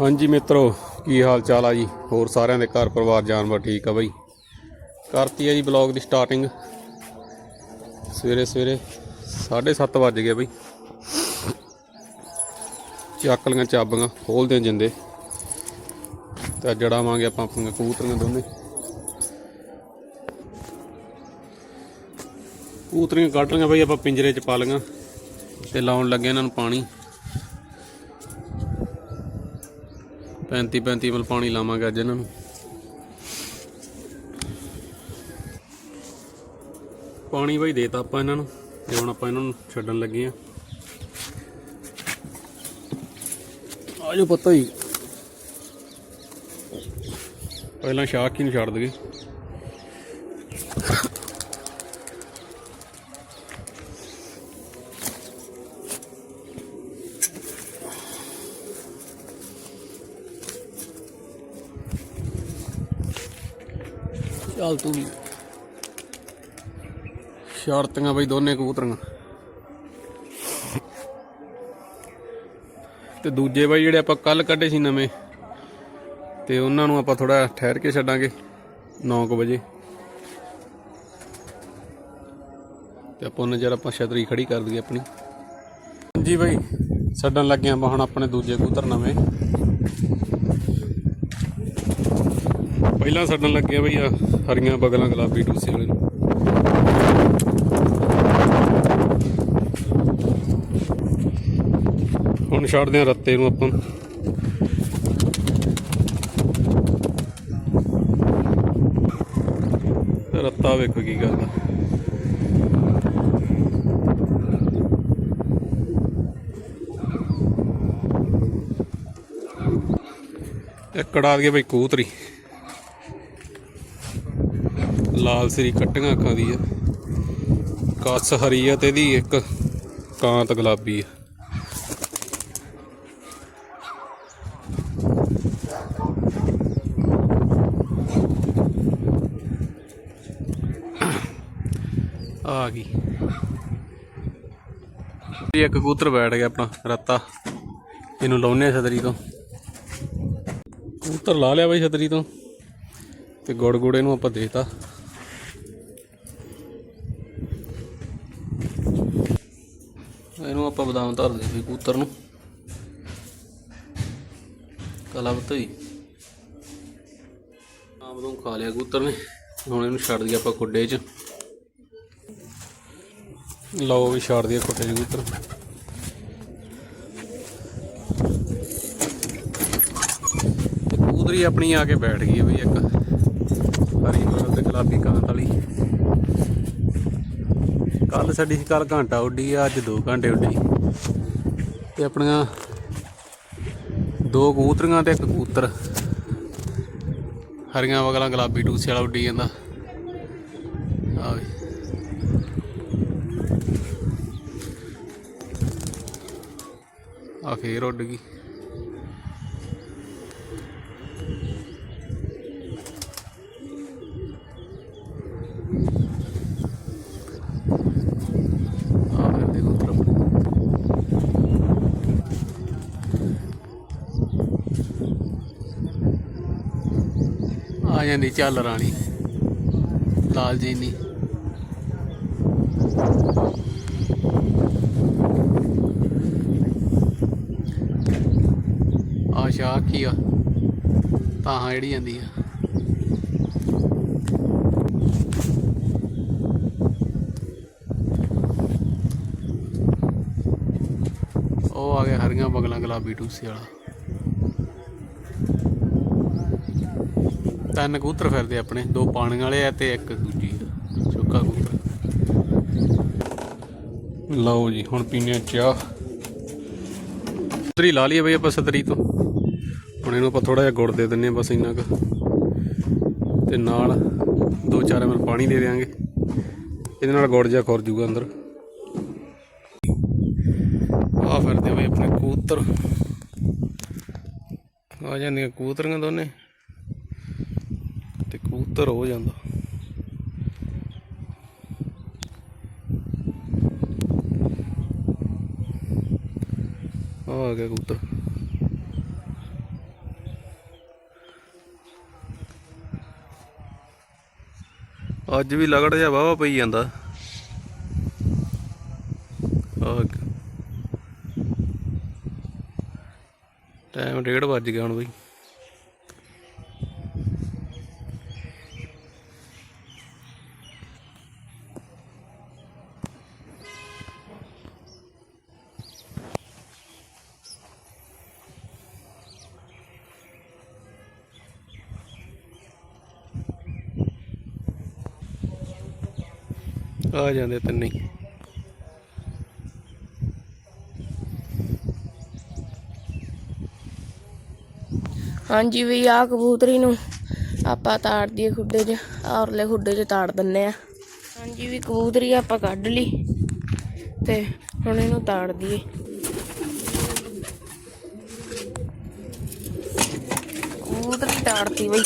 ਹਾਂਜੀ ਮਿੱਤਰੋ, ਕੀ ਹਾਲ ਚਾਲ ਆ ਜੀ? ਹੋਰ ਸਾਰਿਆਂ ਦੇ ਘਰ ਪਰਿਵਾਰ, ਜਾਨਵਰ ਠੀਕ ਆ ਬਈ? ਕਰਤੀ ਆ ਜੀ ਬਲੌਗ ਦੀ ਸਟਾਰਟਿੰਗ ਸਵੇਰੇ ਸਵੇਰੇ 7:30 ਵੱਜ ਗਏ ਬਈ। ਚੱਕ ਲੀਆਂ ਚਾਬੀਆਂ, ਖੋਲਦੇ ਆ ਜਿੰਦੇ। ਤੇ ਜੜਾਵਾਂਗੇ ਆਪਾਂ ਆਪਣੀਆਂ ਕਬੂਤਰੀਆਂ ਦੋਨੇ। ਕਬੂਤਰੀਆਂ ਕੱਢ ਲਈਆਂ ਬਈ, ਆਪਾਂ ਪਿੰਜਰੇ 'ਚ ਪਾ ਲਈਆਂ ਤੇ ਲਾਉਣ ਲੱਗੇ ਇਹਨਾਂ ਨੂੰ ਪਾਣੀ। 35 35 ਮਲ ਪਾਣੀ ਲਾਵਾਂਗੇ ਅੱਜ ਇਹਨਾਂ ਨੂੰ। ਪਾਣੀ ਬਈ ਦੇਤਾ ਆਪਾਂ ਇਹਨਾਂ ਨੂੰ, ਤੇ ਹੁਣ ਆਪਾਂ ਇਹਨਾਂ ਨੂੰ ਛੱਡਣ ਲੱਗੇ ਆ ਆਜੋ ਪਤਾ ਹੀ ਪਹਿਲਾਂ ਸ਼ਾਹ ਹੀ ਨੂੰ ਛੱਡ ਦਈਏ? ਚੱਲ ਤੂੰ ਵੀ। ਸ਼ਰਤੀਆਂ ਬਈ ਦੋਨੇ ਕਬੂਤਰੀਆਂ। ਤੇ ਦੂਜੇ ਬਾਈ ਜਿਹੜੇ ਆਪਾਂ ਕੱਲ ਕੱਢੇ ਸੀ ਨਵੇਂ, ਤੇ ਉਹਨਾਂ ਨੂੰ ਆਪਾਂ ਥੋੜਾ ਠਹਿਰ ਕੇ ਛੱਡਾਂਗੇ 9:00 ਵਜੇ। ਤੇ ਆਪਾਂ ਉਹਨਾਂ ਜਰਾ ਆਪਾਂ ਛਤਰੀ ਖੜੀ ਕਰ ਦਈਏ ਆਪਣੀ। ਜੀ ਬਾਈ, ਛੱਡਣ ਲੱਗੇ ਆਪਾਂ ਹੁਣ ਆਪਣੇ ਦੂਜੇ ਕਬੂਤਰ ਨਵੇਂ। ਪਹਿਲਾਂ ਛੱਡਣ ਲੱਗੇ ਬਈ ਆ ਹਰੀਆਂ ਬਗਲਾਂ ਗੁਲਾਬੀ ਟੂਸੇ ਵਾਲੇ ਨੂੰ। ਹੁਣ ਛੱਡਦੇ ਆ ਰੱਤੇ ਨੂੰ ਆਪਾਂ। ਰੱਤਾ ਵੇਖੋ ਕੀ ਗੱਲ ਆ ਇੱਕ ਕੜਾ ਗਿਆ ਬਈ ਕੂਤਰੀ। ਲਾਲ ਸਰੀ ਕੱਟੀਆਂ ਅੱਖਾਂ ਦੀ ਆ। ਕੱਸ ਹਰੀ ਆ ਤੇ ਇਹਦੀ ਇੱਕ ਕਾਂਤ ਗੁਲਾਬੀ ਆ। ਆ ਗਈ। ਇਹ ਇੱਕ ਕਬੂਤਰ ਬੈਠ ਗਿਆ ਆਪਣਾ, ਰੱਤਾ। ਇਹਨੂੰ ਲਾਉਨੇ ਆ ਛਤਰੀ ਤੋਂ। ਕਬੂਤਰ ਲਾ ਲਿਆ ਬਈ ਛਤਰੀ ਤੋਂ। ਤੇ ਗੁੜ ਗੁੜ ਇਹਨੂੰ ਆਪਾਂ ਦੇਤਾ। ਆਪਾਂ ਬਦਾਮ ਧਰਦੇ ਵੀ ਨੂੰ। ਕਲਾ ਬਤਈ ਆਮ ਤੋਂ ਖਾ ਲਿਆ ਕਬੂਤਰ ਨੇ। ਹੁਣ ਇਹਨੂੰ ਛੱਡ ਦਈਏ ਆਪਾਂ ਖੁੱਡੇ 'ਚ। ਲਓ ਵੀ ਛੱਡ ਦਈਏ ਖੁੱਡੇ 'ਚ ਕਬੂਤਰ। ਤੇ ਆਪਣੀ ਆ ਕੇ ਬੈਠ ਗਈ ਹੈ ਬਈ ਇੱਕ। ਹਰੀ ਮਰਲ ਤੇ ਗੁਲਾਬੀ ਕਾਂਤ ਵਾਲੀ। ਕੱਲ ਸਾਡੀ ਕੱਲ ਘੰਟਾ ਉੱਡੀ ਆ, ਅੱਜ 2 ਘੰਟੇ ਉੱਡੀ। ਤੇ ਆਪਣੀਆਂ ਦੋ ਕਬੂਤਰੀਆਂ ਤੇ ਇੱਕ ਕਬੂਤਰ। ਹਰੀਆਂ ਵਗਲਾਂ ਗੁਲਾਬੀ ਟੂਸੇ ਵਾਲਾ ਉੱਡੀ ਜਾਂਦਾ। ਆ ਵੀ। ਆ ਫੇਰ ਉੱਡ ਗਈ ਆ ਫਿਰ ਦੇਖੋ ਤਰਫ ਆ ਜਾਂਦੀ ਚੱਲ ਰਾਣੀ। ਲਾਲ ਜੀ ਨਹੀਂ। ਆ ਸ਼ਾਹ ਕੀ ਆ ਤਾਂ ਜਿਹੜੀ ਜਾਂਦੀ ਆ ਉਹ ਆ ਗਿਆ ਹਰੀਆਂ ਬਗਲਾਂ ਗੁਲਾਬੀ ਟੂਸੇ ਵਾਲਾ। ਤਿੰਨ ਕਬੂਤਰ ਫਿਰਦੇ ਆਪਣੇ। ਦੋ ਪਾਣੀ ਵਾਲੇ ਆ ਤੇ ਇੱਕ ਦੂਜੀ ਆ। ਚੋਕਾ ਕਬੂਤਰ। ਲਓ ਜੀ, ਹੁਣ ਪੀਨੇ ਆ ਚਾਹ। ਸਤਰੀ ਲਾ ਲਈਏ ਬਈ ਆਪਾਂ ਸਤਰੀ ਤੋਂ। ਹੁਣ ਇਹਨੂੰ ਆਪਾਂ ਥੋੜਾ ਜਿਹਾ ਗੁੜ ਦੇ ਦਿੰਨੇ ਆ ਬਸ ਇੰਨਾ ਕੁ। ਤੇ ਨਾਲ ਦੋ ਚਾਰ ਐਮਲ ਪਾਣੀ ਦੇ ਦੇਵਾਂਗੇ ਇਹਦੇ ਨਾਲ ਗੁੜ ਜਿਹਾ ਖੁਰ ਜੂਗਾ ਅੰਦਰ। ਆ ਫਿਰਦੇ ਬਈ ਆਪਣੇ ਕਬੂਤਰ। ਆ ਜਾਂਦੀਆਂ ਕਬੂਤਰੀਆਂ ਦੋਨੇ। ਪੱਧਰ ਹੋ ਜਾਂਦਾ। ਆ ਗਿਆ ਕਬੂਤਰ। ਅੱਜ ਵੀ ਲਗੜ ਜਾ ਵਾਵਾ ਪਈ ਜਾਂਦਾ। ਟਾਈਮ 1:30 ਵੱਜ ਗਿਆ ਹੁਣ ਬਈ। ਆ ਜਾਂਦੇ ਤਿੰਨੇ। ਹਾਂਜੀ ਵੀ ਆ ਕਬੂਤਰੀ ਨੂੰ ਆਪਾਂ ਤਾੜ ਦਈਏ ਖੁੱਡੇ 'ਚ ਔਰਲੇ ਖੁੱਡੇ 'ਚ ਤਾੜ ਦਿੰਨੇ ਆ। ਹਾਂਜੀ ਵੀ ਕਬੂਤਰੀ ਆਪਾਂ ਕੱਢ ਲਈ ਤੇ ਹੁਣ ਇਹਨੂੰ ਤਾੜ ਦਈਏ ਕਬੂਤਰੀ ਤਾੜਤੀ ਬਈ।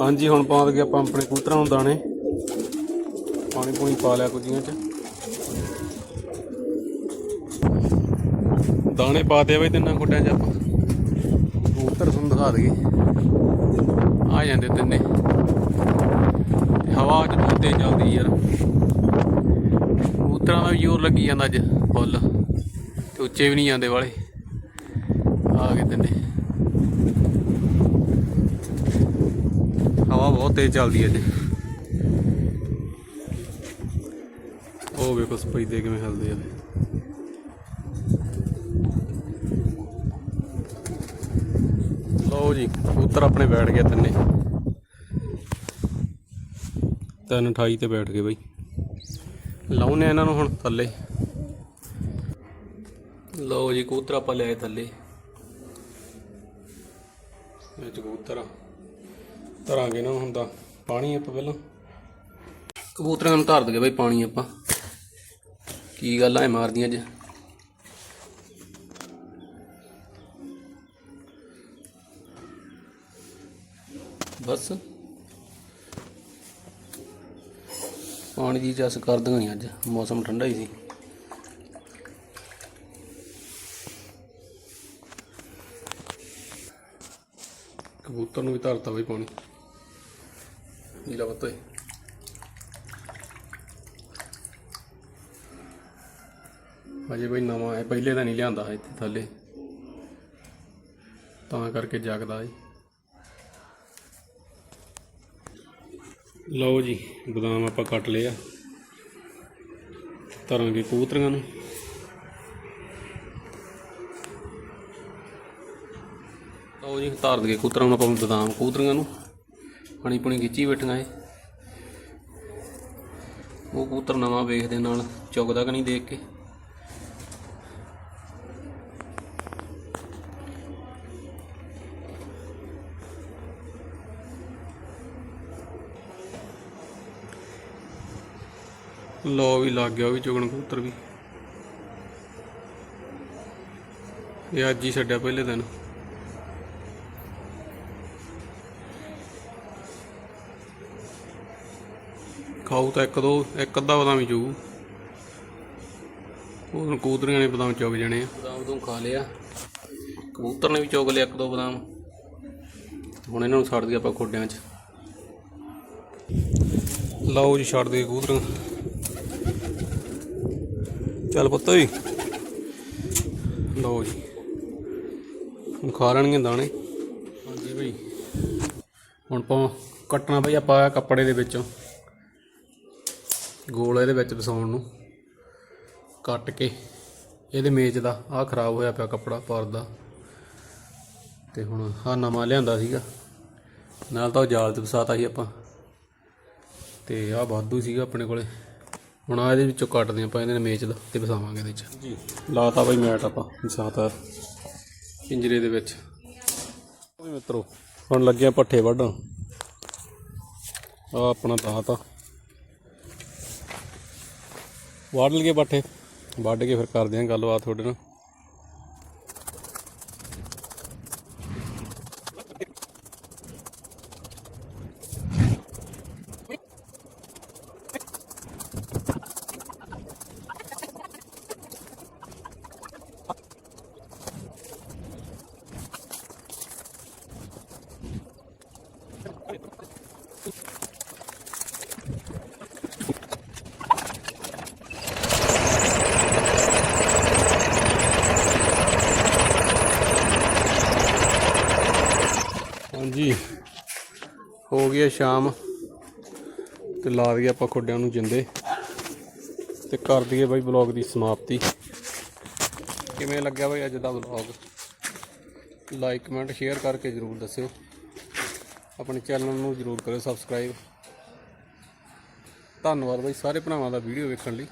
ਹਾਂਜੀ ਹੁਣ ਪਾ ਦਗੇ ਆਪਾਂ ਆਪਣੇ ਕਬੂਤਰਾਂ ਨੂੰ ਦਾਣੇ। ਪਾਣੀ ਪੂਣੀ ਪਾ ਲਿਆ ਕੁੱਜੀਆਂ 'ਚ। ਦਾਣੇ ਪਾ ਦੇ ਬਈ ਤਿੰਨਾਂ ਖੁੱਡਿਆਂ 'ਚ ਆਪਾਂ। ਕਬੂਤਰ ਤੁਹਾਨੂੰ ਦਿਖਾ ਦਈਏ। ਆ ਜਾਂਦੇ ਤਿੰਨੇ। ਹਵਾ ਅੱਜ ਬਹੁਤ ਤੇਜ਼ ਚੱਲਦੀ ਯਾਰ। ਕਬੂਤਰਾਂ ਦਾ ਵੀ ਜ਼ੋਰ ਲੱਗੀ ਜਾਂਦਾ ਅੱਜ ਫੁੱਲ। ਤੇ ਉੱਚੇ ਵੀ ਨਹੀਂ ਜਾਂਦੇ ਵਾਲੇ। ਆ ਗਏ ਤਿੰਨੇ। ਹਵਾ ਬਹੁਤ ਤੇਜ਼ ਚੱਲਦੀ ਅੱਜ। ਉਹ ਵੇਖੋ ਸਪੈਦੇ ਕਿਵੇਂ ਹਿਲਦੇ ਆ। ਲਓ ਜੀ, ਕਬੂਤਰ ਆਪਣੇ ਬੈਠ ਗਏ ਤਿੰਨੇ। ਤਿੰਨ 28 ਤੇ ਬੈਠ ਗਏ ਬਈ। ਲਾਉਨੇ ਇਹਨਾਂ ਨੂੰ ਹੁਣ ਥੱਲੇ। ਲਓ ਜੀ, ਕਬੂਤਰ ਆਪਾਂ ਲਿਆਏ ਥੱਲੇ। ਇਹ 'ਚ ਕਬੂਤਰ ਆ। ਧਰਾਂਗੇ ਨਾ ਹੁੰਦਾ ਪਾਣੀ ਆਪਾਂ ਪਹਿਲਾਂ। ਕਬੂਤਰਾਂ ਨੂੰ ਧਰ ਦਗੇ ਬਈ ਪਾਣੀ ਆਪਾਂ। ਕੀ ਗੱਲਾਂ ਐ ਮਾਰਦੀਆਂ ਅੱਜ ਬਸ। ਪਾਣੀ ਦੀ ਚਸ ਕਰ ਦਾਂਗੇ ਅੱਜ, ਮੌਸਮ ਠੰਡਾ ਹੀ ਸੀ। ਕਬੂਤਰ ਨੂੰ ਵੀ ਧਰਤਾ ਬਈ ਪਾਣੀ। ਨੀਲਾ ਬੱਤਾ ਹੈ ਅਜੇ ਬਈ ਨਵਾਂ ਹੈ ਪਹਿਲੇ ਤਾਂ ਨਹੀਂ ਲਿਆਂਦਾ ਇੱਥੇ ਥੱਲੇ। ਤਾਂ ਕਰਕੇ ਜਗਦਾ ਜੀ ਲਓ ਜੀ, ਬਦਾਮ ਆਪਾਂ ਕੱਟ ਲਿਆ ਤਰਾਂਗੇ ਕਬੂਤਰੀਆਂ ਨੂੰ। ਲਓ ਜੀ, ਧਾਰ ਦਗੇ ਕਬੂਤਰਾਂ ਨੂੰ ਆਪਾਂ ਬਦਾਮ ਕੂਤਰੀਆਂ ਨੂੰ। ਪਾਣੀ ਪੁਣੀ ਖਿੱਚੀ ਬੈਠੀਆਂ ਏ ਉਹ ਕੂਤਰ ਨਵਾਂ ਵੇਖਦੇ ਨਾਲ, ਚੁਗਦਾ ਕਿ ਨਹੀਂ ਦੇਖ ਕੇ। ਲੋ ਵੀ ਲੱਗ ਗਿਆ ਉਹ ਵੀ ਚੁਗਣ ਕਬੂਤਰ ਵੀ। ਇਹ ਅੱਜ ਹੀ ਛੱਡਿਆ ਪਹਿਲੇ ਦਿਨ। ਖਾਊ ਤਾਂ ਇੱਕ ਦੋ ਇੱਕ ਅੱਧਾ ਬਦਾਮ ਹੀ ਚੂ। ਉਹ ਹੁਣ ਕਬੂਤਰੀਆਂ ਨੇ ਬਦਾਮ ਚੁਗ ਜਾਣੇ ਆ। ਬਦਾਮ ਤੋਂ ਖਾ ਲਿਆ। ਕਬੂਤਰ ਨੇ ਵੀ ਚੁਗ ਲਿਆ ਇੱਕ ਦੋ ਬਦਾਮ। ਹੁਣ ਇਹਨਾਂ ਨੂੰ ਛੱਡ ਦਈਏ ਆਪਾਂ ਖੋਡਿਆਂ 'ਚ। ਲਓ ਜੀ ਛੱਡ ਦੇ ਕਬੂਤਰੀਆਂ ਚੱਲ ਪੁੱਤ ਓਏ। ਲਓ ਜੀ। ਹੁਣ ਖਾ ਲੈਣਗੇ ਦਾਣੇ। ਹਾਂਜੀ ਭਾਈ ਹੁਣ ਪਾ ਕੱਟਣਾ ਬਈ ਆਪਾਂ ਕੱਪੜੇ ਦੇ ਵਿੱਚੋਂ। ਗੋਲ ਇਹਦੇ ਵਿੱਚ ਵਸਾਉਣ ਨੂੰ। ਕੱਟ ਕੇ। ਇਹਦੇ ਮੇਜ਼ ਦਾ ਆਹ ਖਰਾਬ ਹੋਇਆ ਪਿਆ ਕੱਪੜਾ ਪਰਦਾ ਤੇ ਹੁਣ ਆਹ ਨਵਾਂ ਲਿਆਂਦਾ ਸੀਗਾ। ਨਾਲ ਤਾਂ ਉਹ ਜਾਲ ਤੇ ਵਸਾਤਾ ਸੀ ਆਪਾਂ। ਤੇ ਆਹ ਵਾਧੂ ਸੀਗਾ ਆਪਣੇ ਕੋਲੇ। ਹੁਣ ਆ ਇਹਦੇ ਵਿੱਚੋਂ ਕੱਟਦੇ ਆਪਾਂ ਇਹਦੇ ਮੇਜ਼ ਦਾ ਤੇ ਵਸਾਵਾਂਗੇ ਇਹਦੇ ਚ ਜੀ ਲਾਤਾ ਬਈ ਮੈਟ ਆਪਾਂ ਵਸਾਤਾ ਪਿੰਜਰੇ ਦੇ ਵਿੱਚ। ਵੀ ਮਿੱਤਰੋ ਹੁਣ ਲੱਗਿਆ ਪੱਠੇ ਵੱਢਣ। ਆ ਆਪਣਾ ਦਾਤ ਆ। ਵੱਢ ਲਈਏ ਪੱਠੇ। ਵੱਢ ਕੇ ਫਿਰ ਕਰਦੇ ਆਂ ਗੱਲਬਾਤ ਤੁਹਾਡੇ ਨਾਲ। ਹੋ ਗਈ ਸ਼ਾਮ ਤੇ ਲਾ ਦਈਏ ਆਪਾਂ ਖੁੱਡਿਆਂ ਨੂੰ ਜਿੰਦੇ ਤੇ ਕਰ ਦਈਏ ਬਾਈ ਬਲੌਗ ਦੀ ਸਮਾਪਤੀ। ਕਿਵੇਂ ਲੱਗਿਆ ਬਾਈ ਅੱਜ ਦਾ ਬਲੌਗ ਲਾਈਕ ਕਮੈਂਟ ਸ਼ੇਅਰ ਕਰਕੇ ਜਰੂਰ ਦੱਸਿਓ। ਆਪਣੇ ਚੈਨਲ ਨੂੰ ਜਰੂਰ ਕਰਿਓ ਸਬਸਕ੍ਰਾਈਬ ਧੰਨਵਾਦ ਬਾਈ ਸਾਰੇ ਭਰਾਵਾਂ ਦਾ ਵੀਡੀਓ ਵੇਖਣ ਲਈ।